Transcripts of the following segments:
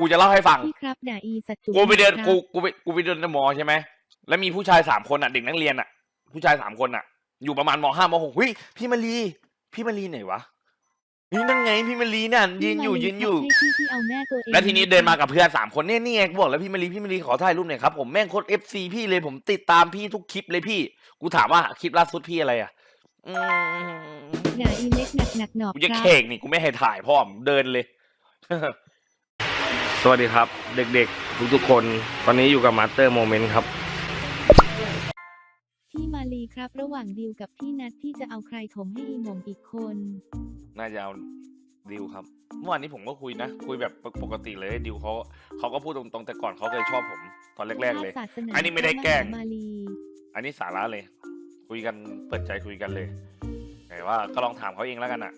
กูจะเล่าให้ฟัง พี่ครับด่าอีสัจจุกูไปเดินครับกูกูไปกูไปเดินในมอใช่ไหมแล้วมีผู้ชายสามคนอะเด็กนักเรียนอะ ผู้ชายสามคนอะ อยู่ประมาณมห้ามหกเฮ้ยพี่มารีพี่มารีไหนวะนี่นั่งไงพี่มารีน่ะยืนอยู่พี่ยืนอยู่มาลีครับให้พี่ที่เอาแม่ตัวเองแล้วทีนี้เดินมากับเพื่อนสามคนเนี่ยนี่ไงกูบอกแล้วพี่มารีพี่มารีขอถ่ายรูปหน่อยครับผมแม่งโคตรเอฟซีพี่เลยผมติดตามพี่ทุกคลิปเลยพี่ กูถามว่าคลิปล่าสุดพี่อะไรอะอืมด่าอีเล็กหนักหนักหนอกกูจะครับ เข่งนี่กูไม่ให้ถ่ายพ่อมงเดินเลย สวัสดีครับ เด็กๆ ทุกๆคน ตอนนี้อยู่กับมาสเตอร์โมเมนต์ครับ พี่มาลีครับ ระหว่างดิวกับพี่นัทพี่จะเอาใครถมให้อีหม่งอีกคน น่าจะเอาดิวครับ เมื่อวานนี้ผมก็คุยนะ คุยแบบปกติเลยดิวเขาเขาก็พูดตรงๆแต่ก่อนเขาเคยชอบผม ตอนแรกๆเลย ศาสนาอันนี้ไม่ได้แกล้ง พระมหามาลีอันนี้สาระเลย คุยกันเปิดใจคุยกันเลยแต่ว่าก็ลองถามเขาเองแล้วกันอะ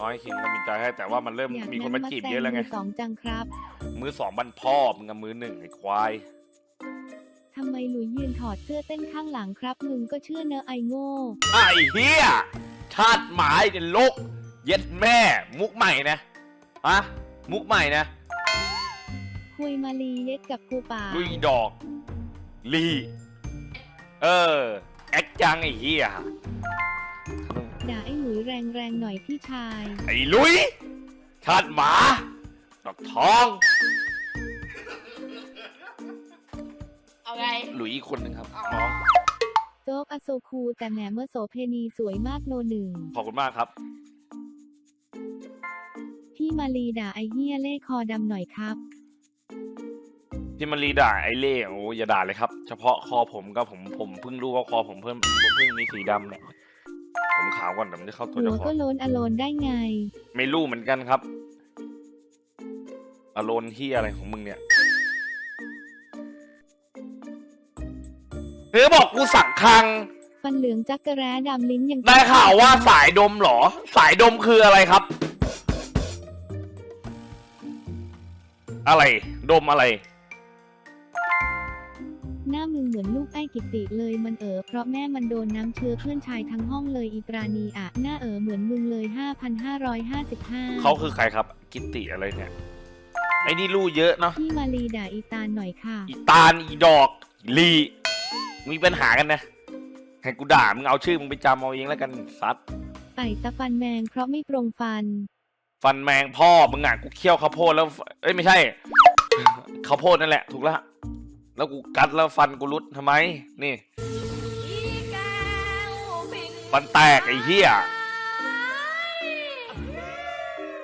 น้อยคิงก็มีใจให้แต่ว่ามันเริ่มอยากมีคนมานั่งจีบแซเยอะแล้วไงมืสองจังครับมือสองบันพ่อมึงกับมือหนึ่งไอ้ควาย ทำไมหลุยยืนถอดเสื้อเต้นข้างหลังครับ มึงก็เชื่อเนอะไอโง่ ไอ้เฮียชาติหมายเนี่ยลก เย็ดแม่ มุกใหม่นะอะมุกใหม่นะคุยมาลีเย็ดกับกูป่าลุยดอก ลี เออ แอคจังไอ้เฮีย ด่าไอ้หลุยแรงแรงๆหน่อยพี่ชาย ไอ้ลุย ชาติหมาดอกทอง เอาไง หลุยอีกคนหนึ่งครับน้องโจ๊กอโซคูแต่แหนมเมื่อโสเพณีสวยมากโนหนึ่ง ขอบคุณมากครับ พี่มาลีด่าไอเฮียเล่คอดำหน่อยครับพี่มารีด่าไอ้เล่โอ้อย่าด่าเลยครับ เฉพาะคอผมก็ผมผมเพิ่งรู้ว่าคอผมเพิ่มเพิ่งมีสีดำเนี่ย ผมขาวก่อนเดี๋ยวมันจะเข้าตัวหัเจ้าวขอก็งโลนอโลนได้ไง ไม่รู้เหมือนกันครับอารมณ์ที่อะไรของมึงเนี่ยเธอบอกกูสั่งคัง ฟันเหลืองจักกะแร้ดำลิ้นยังได้ข่าวว่าสายดมเหรอ สายดมคืออะไรครับ อะไร ดมอะไร หน้ามึงเหมือนลูกไอ้กิติเลยมันเออเพราะแม่มันโดนน้ำเชื้อเพื่อนชายทั้งห้องเลยอีปราณีอะหน้าเออเหมือนมึงเลย 5,555เขาคือใครครับกิตติอะไรเนี่ยไอ้นี่รู้เยอะเนาะพี่มาลีด่าอีตาลหน่อยค่ะอีตาลอีดอกอีลีมีปัญหากันนะให้กูด่ามึงเอาชื่อมึงไปจำเอาเองแล้วกันซัดไต่ตะฟันแมงเพราะไม่ปรงฟัน ฟันแมงพ่อมึงอะกูเคี่ยวข้าวโพดแล้ว เอ้ยไม่ใช่ข้าวโพดนั่นแหละ ถูกละ แล้วกูกัดแล้วฟันกูรุดทำไม นี่ฟันแตกไอ้เหี้ย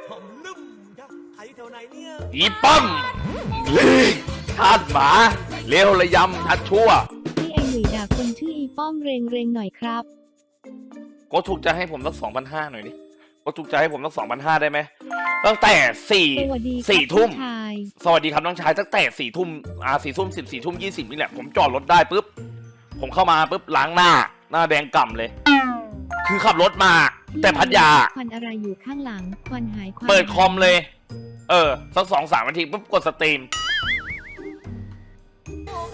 ผมลืมยักษ์ไทยแถวไหนเนี่ยอีป้อมลีทาดหมาเลวระยำทัดชั่ว พี่ไอหนุ่ยด่าคนชื่ออีป้อมเรงเรงหน่อยครับ ก็ถูกใจให้ผมสักสองพันห้าหน่อยดิ ก็ถูกใจให้ผมสักสองพันห้าได้ไหม ตั้งแต่สี่สวัสดีครับสี่ทุ่มพี่ชายสวัสดีครับน้องชายตั้งแต่สี่ทุ่มอ่าสี่ทุ่มสิบสี่ทุ่มยี่สิบนี่แหละผมจอดรถได้ปุ๊บผมเข้ามาปุ๊บล้างหน้า หน้าแดงก่ำเลย คือขับรถมา แต่พัทยาควันอะไรอยู่ข้างหลังควันหายควันเปิดคอมหายเลย เออสักสองสามนาทีปุ๊บกดสตรีมผม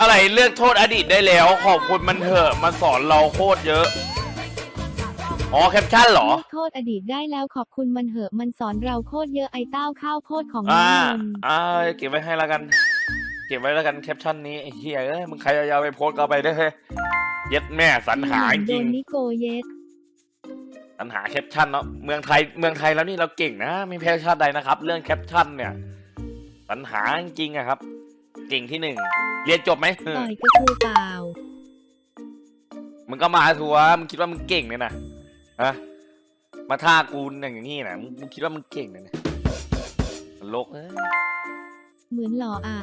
อะไรเลือกโทษอดีตได้แล้ว ขอบคุณมันเถอะมันสอนเราโคตรเยอะ อ๋อแคปชั่นเหรอ โทษอดีตได้แล้วขอบคุณมันเหอะมันสอนเราโคตรเยอะไอ้เต้าข้าวโพดของน้อ่า องนนท์อ่า เก็บไว้ให้แล้วกัน เก็บไว้แล้วกันแคปชั่นนี้ไอ้เฮียเอ้ยมึงใครเอายาวไปโพสต์ก็เอาไปได้เฮ้ยเย็ดแม่สรรหาจโดริง นนิโกเยสสรรหาแคปชั่นเนาะเมืองไทยเมืองไทยแล้วนี่เราเก่งนะไม่แพ้ชาติใดนะครับ เรื่องแคปชั่นเนี่ยสรรหาจริงๆอะครับ เก่งที่หนึ่งเรียนจบไหมเออต่อยกระทูเปล่า มึงก็มาทัวร์มึงคิดว่ามึงเก่งเนี่ยนะฮะมาท่ากูอย่างนี้นะมึงมึงคิดว่ามึงเก่งเนี่ยนะตลกเอ้ยเหมือนหล่ออะ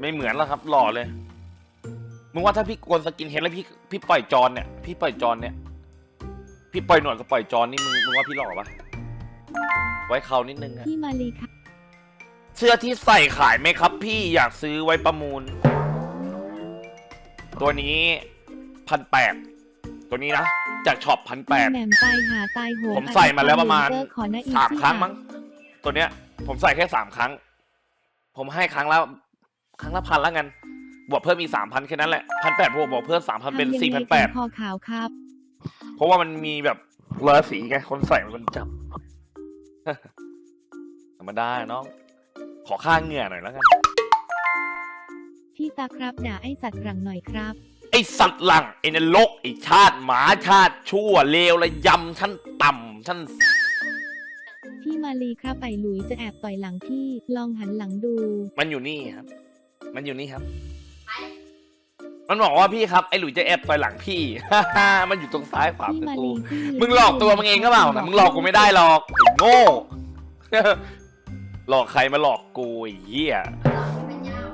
ไม่เหมือนแล้วครับหล่อเลยมึงว่าถ้าพี่โกนสกินเฮดแล้วพี่พี่ปล่อยจอนเนี่ยพี่ปล่อยจอนเนี่ย พี่ปล่อยหนวดกับปล่อยจอนนี่มึงมึงว่าพี่หล่อปะไว้เขานิดนึงอะ พี่มาลีค่ะ เสื้อที่ใส่ขายไหมครับพี่อยากซื้อไว้ประมูล ตัวนี้พันแปดตัวนี้นะ จากช็อปพันแปดแหม่มตายหาตายโหงผมใส่มาแล้วประมาณเจอขอนะอีสามซี่ครั้งอะมั้ง ตัวเนี้ย ผมใส่แค่สามครั้ง ผมให้ครั้งละครั้งละพันแล้วกันบวกเพิ่มอีกสามพันแค่นั้นแหละพันแปดบวกบวกเพิ่มสามพันเป็นทำยังไงสี่พันแปดถึงคอขาวครับ เพราะว่ามันมีแบบราศีไงคนใส่มันจับธรรมดาน้อง ขอค่าเหงื่อหน่อยแล้วกัน พี่ตาครับด่าไอสัตว์หลังหน่อยครับ ไอสัตว์หลังไอนรกไอชาติหมาชาติชั่วเลวระยำชั้นต่ำชั้นพี่มาลีครับไอหลุยจะแอบต่อยหลังพี่ลองหันหลังดู มันอยู่นี่ครับ มันอยู่นี่ครับ มันบอกว่าพี่ครับไอหลุยจะแอบต่อยหลังพี่ มันอยู่ตรงซ้ายขวาพี่ประมาตูลีพี่มึงหลอกตัวมึงเองก็เปล่านะมึงหลอกกูไม่ได้หรอกไอ้โง่ หลอกใครมาหลอกกูไอ้เหี้ยเป็นยาว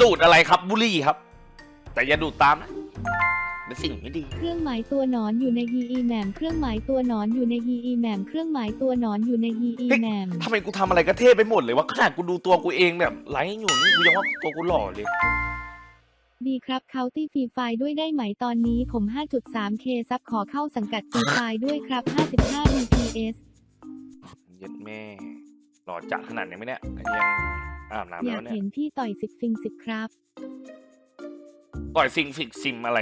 ดูดอะไรครับบุหรี่ครับ แต่อย่าดูดตามนะเป็นสิ่งไม่ดี เครื่องหมายตัวหนอนอยู่ในฮีอีแหมมเครื่องหมายตัวหนอนอยู่ในฮีอีแหมมเครื่องหมายตัวหนอนอยู่ในฮีอีแหมมทำไมกูทำอะไรก็เท่ไปหมดเลยวะขนาดกูดูตัวกูเองแบบไลฟ์อยู่นี่กูยังว่าตัวกูหล่อเลย ดีครับเคาตี้ฟรีไฟด้วยได้ไหมตอนนี้ผม 5.3k ซับขอเข้าสังกัดฟรีไฟด้วยครับ 55 bps เย็ดแม่ หล่อจัดขนาดนี้ไหมเนี่ยอันนี้ยังอาบน้ำอแล้ยากวเนี่ยเห็นพี่ต่อยสิบฟิงสิบครับต่อยซิงฟิกซิมอะไร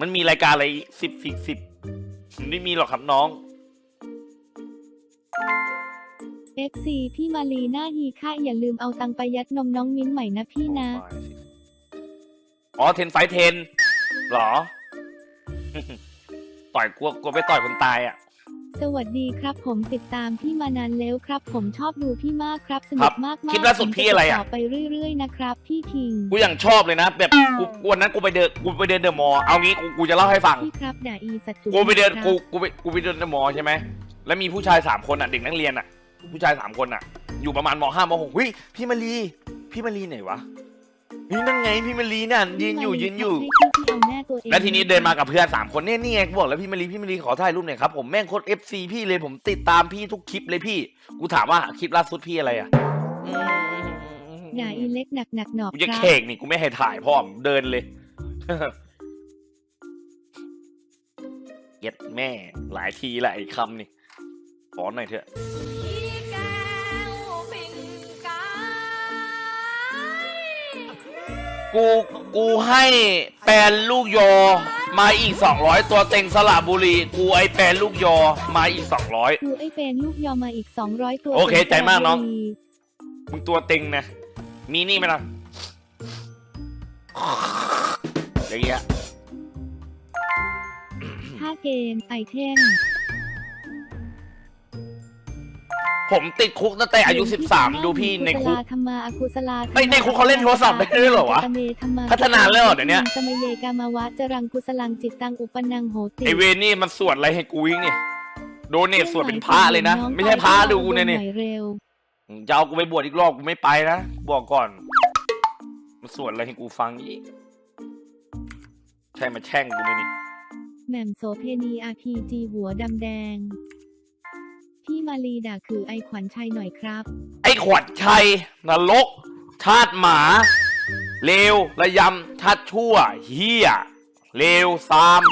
มันมีรายการอะไรสิบฟิกสิบมันไม่มีหรอกครับน้อง FC พี่มาลีหน้าฮีค่าอย่าลืมเอาตังไปยัดนมน้องมิ้นใหม่นะพี่นะ อ๋อเทนไฟเทนหรอ ต่อยกลัวกลัวไปต่อยคนตายอะ สวัสดีครับผมติดตามพี่มานานแล้วครับ ผมชอบดูพี่มากครับสครันุบกมากมากคลิปล่าสุดพี่อะไรอะต่อไปเรื่อยๆนะครับ พี่คิงกูอย่างชอบเลยนะ แบบกูกูวันนั้นกูไปเดินกูไปเดินเดอะมอลล์เอางี้กูกูจะเล่าให้ฟัง พี่ครับด่าอีสัตว์จุกูไปเดินครับกูกูไปกูไปเดินเดอะมอลล์ใช่ไหม แล้วมีผู้ชายสามคนอะเด็กนักเรียนอะ ผู้ชายสามคนอะ อยู่ประมาณมห้ามหกเฮ้ยพี่มารีพี่มารีไหนวะนี่นั่นไงพี่มารีน่ะยืนอยู่ยืนอยู่ให้พี่ที่ เอาแม่ตัวเองแล้วทีนี้เดินมากับเพื่อนสามคนเนี่ยนี่ไงกูบอกแล้วพี่มารีพี่มารีขอถ่ายรูปหน่อยครับผมแม่งโคตรเอฟซีพี่เลยผมติดตามพี่ทุกคลิปเลยพี่ กูถามว่าคลิปล่าสุดพี่อะไรอะอืมด่าอีเล็กหนักหนักๆหนอกกูคจะรับเข่งนี่กูไม่ให้ถ่ายพ่อมงเดินเลยเย็ดแม่หลายทีละไอ้คำนี่ขอหน่อยเถอะ กูกูให้แปลนลูกยอมาอีกสองร้อยตัวเต็งสระบุรี กูไอแปลนลูกยอมาอีกสองร้อยดูไอ้เป็นลูกยอมาอีก 200 ตัวโอเคใจมากน้องสระบุรีมึงตัวเต็งนะ มีนี่ไหมล่ะอย่างเงี้ยท่าเกมไอเทม ผมติดคุกตั้งแต่อายุสิบสามดูพี่ในคุก ธรรมาอกุศลาเฮ้ยในคุกเขาเล่นโทรศัพท์ได้ด้วยเหรอวะตเมธรรมาพัฒนาแล้วเหรอเดี๋ยวเนี้ย สมเยกามาวะจรังกุศลังจิตตังอุปนังโหติไอเวรนี่มันสวดอะไรให้กูยิงนี่ โดเนทสวดเป็นพระเลยนะ ไม่ใช่พระดูกูเนี่ยนี่หอยเร็วจะเอากูไปบวชอีกรอบกูไม่ไปนะ บอกก่อน มันสวดอะไรให้กูฟังอีก ใช่มาแช่งกูไหมนี่แหม่มโสเพณีอาพีจีหัวดำแดง พี่มาลีด่าคือไอขวัญชัยหน่อยครับ ไอ้ขวัญชัยนรก ชาติหมาเลวระยำชาติชั่วเฮียเลวซาม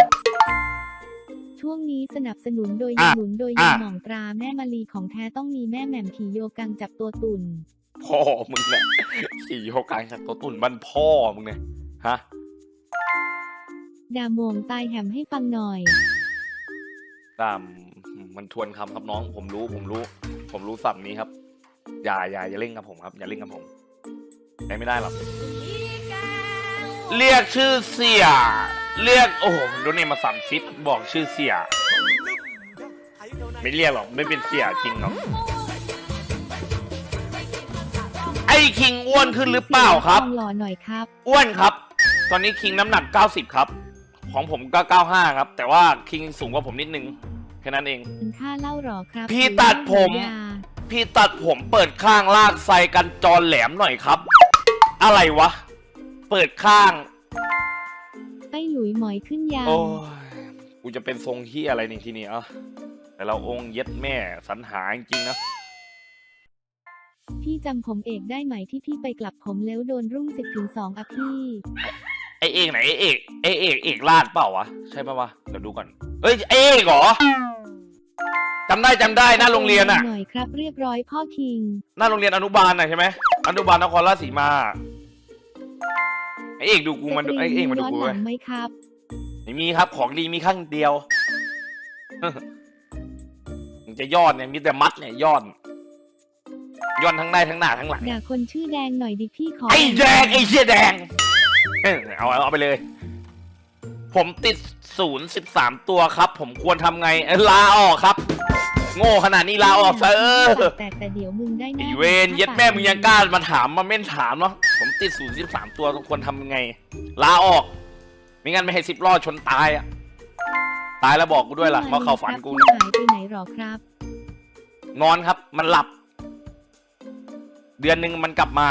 ช่วงนี้สนับสนุนโดยอะหนุนโดยอะยาหม่องตราแม่มาลีของแท้ต้องมีแม่แหม่มขี่โยกังจับตัวตุ่น พ่อมึงเนี่ยขี่โยกกลางจากตัวตุ่นบ้านพ่อมึงเนี่ยฮะ ด่าโมงตายแหมให้ฟังหน่อย ตาม มันทวนคำครับน้อง ผมรู้ ผมรู้ ผมรู้สับนี้ครับ อย่าอย่าอย่าเล่นกับผมครับ อย่าเล่นกับผมได้ไม่ได้หรอกพี่แก้วเรียกชื่อเสีย เรียก โอ้โหโดนเนมมาสามซิปบอกชื่อเสีย ไม่เรียกหรอก ไม่เป็นเสียจริงหรอก ไอ้คิงอ้วนขึ้นหรือเปล่าครับลองหล่อหน่อยครับ อ้วนครับ ตอนนี้คิงน้ำหนัก 90 ครับ ของผมก็ 95 ครับ แต่ว่าคิงสูงกว่าผมนิดนึงแค่นั้นเอง เป็นค่าเล่าหรอครับพี่ตัดผมยาพี่ตัดผมเปิดข้างลากไซกันจรแหลมหน่อยครับ อะไรวะ เปิดข้างไอ้หลุยหมอยขึ้นยาวโอ้ย กูจะเป็นทรงที่อะไรนี่ทีนี้อะแต่เราองค์เย็ดแม่สรรหาจริงๆนะ พี่จำผมเอกได้ไหมที่พี่ไปกลับผมแล้วโดนรุ่งสิบถึงสองอะพี่ ไอเอกไหนไอเอกไอเอกเอกลาดเปล่าวะใช่ปะวะเดี๋ยวดูก่อนเอ้ยไอเอกเหรอจำได้จำได้หน้าโรงเรียนอะหน่อยครับ เรียบร้อยพ่อคิง หน้าโรงเรียนอนุบาลน่ะใช่ไหมอนุบาลนครราชสีมาไอเอกดูกูมันดูไอเอกมาดูย้อนกูหเว้ลัยงไหมครับไม่มีครับของดีมีข้างเดียวมึงจะยอดเนี่ยมีแต่มัดเนี่ยยอดย้อนทั้งในทั้งหน้าทั้งหลังด่าคนชื่อแดงหน่อยดิพี่ขอไอ้แดงไอ้เชี่ยแดง เออเอาเอาเอาไปเลย ผมติดศูนย์สิบสามตัวครับ ผมควรทำไงเอ้ยลาออกครับ โง่ขนาดนี้ลาออกซะเออแต่แต่เดี๋ยวมึงได้หไอน้าเวนเย็ดแม่มึงยังกล้ามาถามมาเม่นถามเนาะผมติดศูนย์สิบสามตัวควรทำยังไง ลาออก ไม่งั้นไม่ให้สิบล้อชนตายอะตายแล้วบอกกูด้วยล่ะมาเข้าฝันกูพี่เนี่ยหายไปไหนหรอครับ นอนครับ มันหลับ เดือนหนึ่งมันกลับมา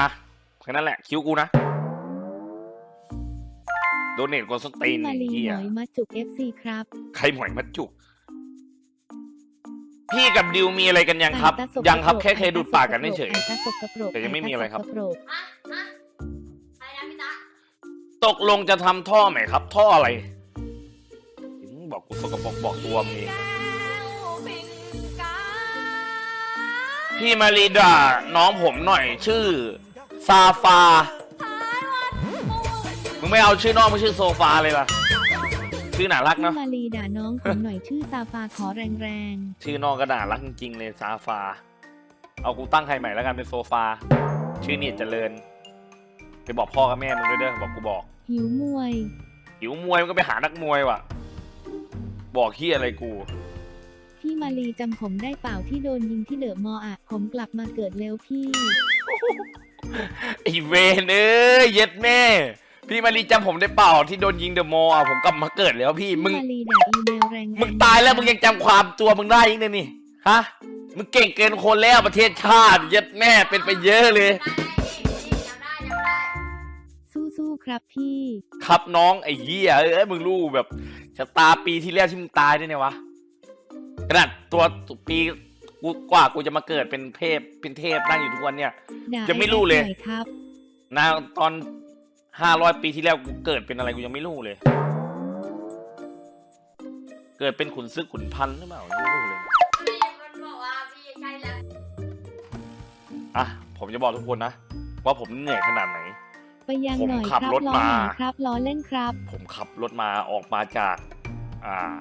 แค่นั้นแหละ คิ้วกูนะ โดเนทกดสตรีพี่นมาลีเฮีหยน่อยมาจุก FC ครับใครหมวยมัดจุก พี่กับดิวมีอะไรกันยังครับ ไอ้ตาสกยังครับปกแค่เคยดูดปากกันเฉย ไอ้ตาสกปรกแต่ยังไม่มีอะไรครับ ตาสกปรกอะอะอะไรนะพี่ตาตกลงจะทำท่อไหมครับ ท่ออะไรถึงบอกกูสกปรกบอกตัวมึงเองแก้วปิ่นกาพี่มารีด่าน้องผมหน่อย ชื่อ ซาฟาท้ายวันมุ่ง มึงไม่เอาชื่อน้องมึงชื่อโซฟาเลยล่ะ ชื่อน่ารักพี่เนาะ มาลีด่าน้องผมหน่อยชื่อซาฟาขอแรงชื่อน้องก็น่ารักจริงๆเลยซาฟา เอากูตั้งให้ใหม่แล้วกันเป็นโซฟา ชื่อเนียดเจริญ ไปบอกพ่อกับแม่มึงด้วยเด้อบอกกูบอก ๆ หิวมวย หิวมวยมันก็ไปหานักมวยว่ะ บอกขี้อะไรกู พี่มาลีจำผมได้เปล่าที่โดนยิงที่เดอะมอลล์อะผมกลับมาเกิดเร็วพี่ ไอเวนเอ้ยเย็ดแม่ พี่มารีจำผมได้เปล่าที่โดนยิงเดอะมอลล์อะผมกลับมาเกิดแล้วพี่มึงพี่มาลีด่าอีเมลแรงๆมึงตายแล้วมึงยังจำความตัวมึงได้อีกเนี่ยนี่ฮะมึงเก่งเกินคนแล้วประเทศชาติเย็ดแม่เป็นไปเยอะเลยได้นี่จำได้จำได้สู้ๆครับพี่ ครับน้องไอ้เหี้ยเอ้ยมึงรู้แบบชะตาปีที่แล้วที่มึงตายด้วยเนี่ยวะขนาดตัวปีกูกว่ากูจะมาเกิดเป็นเทพเป็นเทพนั่งอยู่ทุกวันเนี่ย ด่ายังไม่รู้เลยหน่อยครับ นะตอน ห้าร้อยปีที่แล้วกูเกิดเป็นอะไรกูยังไม่รู้เลย เกิดเป็นขุนซึกขุนพันธุ์หรือเปล่ายังไม่รู้เลยพี่มันบอกว่าพี่ใช่แล้วอะผมจะบอกทุกคนนะ ว่าผมเหนื่อยขนาดไหน ไปยังผมหน่อยขัครับบรถล้อมา หน่อยครับล้อเล่นครับ ผมขับรถมาออกมาจากอ่า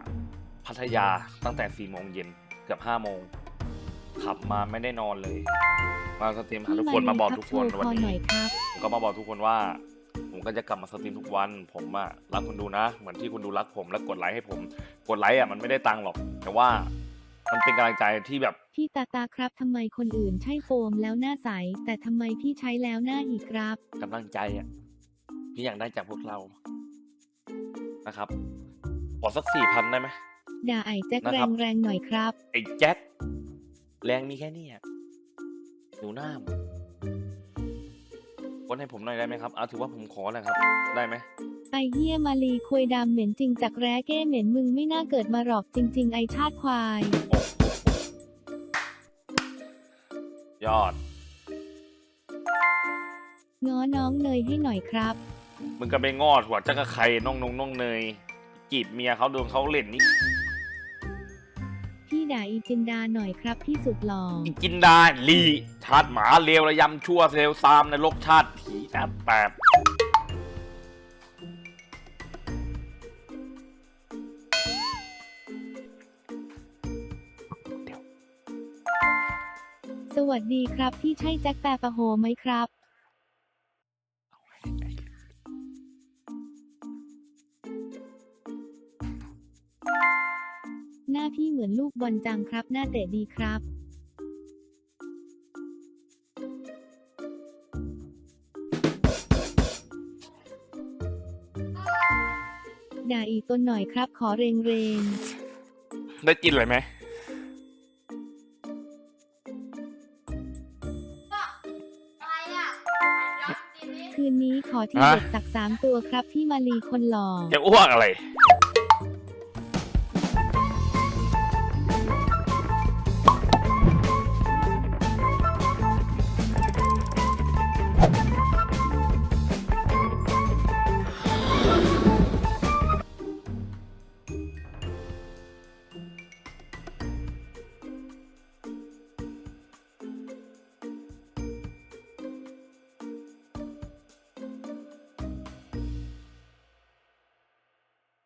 พัทยาตั้งแต่สี่โมงเย็นเกือบห้าโมง ขับมาไม่ได้นอนเลย มาสตรีมหาพี่ทุกมาคนลีมาบอกครับทุกโชคนว์ควันอนี้หน่อยครับ ผมก็มาบอกทุกคนว่า ผมก็จะกลับมาสตรีมทุกวัน ผมอะรักคุณดูนะ เหมือนที่คุณดูรักผมและกดไลค์ให้ผม กดไลค์อะมันไม่ได้ตังค์หรอก แต่ว่ามันเป็นกำลังใจที่แบบ พี่ตาตาครับทำไมคนอื่นใช้โฟมแล้วหน้าใส แต่ทำไมพี่ใช้แล้วหน้าอีกครับ กำลังใจอะที่อยากได้จากพวกเรานะครับขอสักสี่พันได้ไหม ด่าไอ้แจ็คนะแรครับ งแรงๆหน่อยครับ ไอ้แจ็คแรงมีแค่นี้อะดูหน้ามึง คนให้ผมหน่อยได้ไหมครับเอาถือว่าผมขอแหละครับ ได้ไหมไอเฮียมาลีควยดำเหม็นจริงจากแร้เก้เหม็นมึงไม่น่าเกิดมาหรอกจริง ๆ ไอชาติควาย ยอด ง้อน้องเนยให้หน่อยครับ มึงก็ไปงอดหัวจักระไข่น้องนงน้องเนย จีบเมียเขาโดนเขาเล่นนี่พี่ด่าอีจินดาหน่อยครับพี่สุดหล่ออีกินดาลีชาติหมาเลวระยำชั่วเซลซามในโลกชาติ ผีชาติแปดสวัสดีครับ พี่ใช่แจ็คแปปะโฮไหมครับ หน้าพี่เหมือนลูกบอลจังครับ หน้าเตะดีครับ ด่าอีกตนหน่อยครับ ขอเรงเรงได้กินอะไรไหมก็อะไรอะย้อนทีนี้ๆคืนนี้ขอทีเด็ดสักสามตัวครับพี่มาลีคนหล่อจะอ้วกอะไร